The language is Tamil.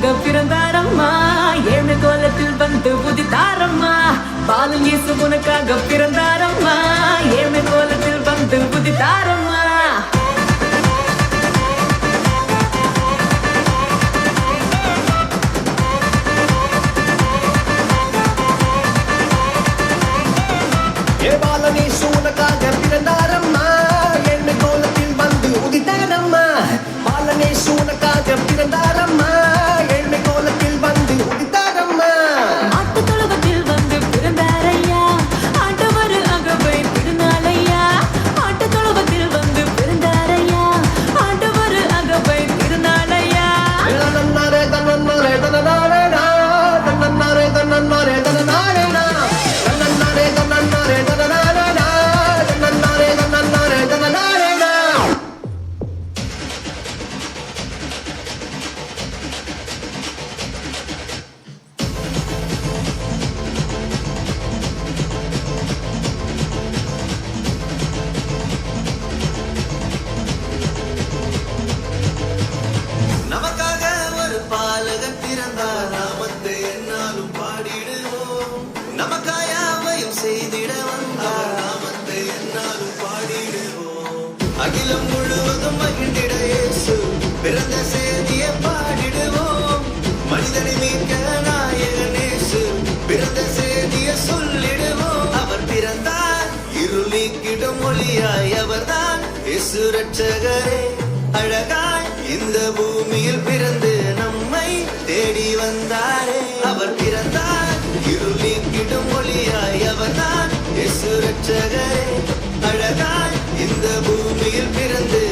மகனாக பிறந்தாரம்மா. ஏழு கோலத்தில் வந்து புதித்தாரம்மா பாலும் இயேசு உனக்காக பிறந்தாரம்மா. ஏழு கோலத்தில் வந்து புதித்தாரம்மா ஏ பாலனேசு அகிலம் முழுவதும் மகிழ்ந்திட இயேசு. பிறந்த செய்தியை பாடிடுவோம். மனிதனை மீட்க நாயகனேசு பிறந்த செய்தியை சொல்லிடுவோம். அவர் பிறந்தார். இருள் நீக்கிடும் ஒளியாய் அவர்தான். இயேசு ரட்சகரே அழகாய் இந்த பூமியில் பிறந்து நம்மை தேடி வந்தாரே. அவர் பிறந்தார். இருள் ஒளியாய் அவர்தான். இயேசு ரட்சகரே அழகாய் இந்த பூமி உலகில் பிறந்து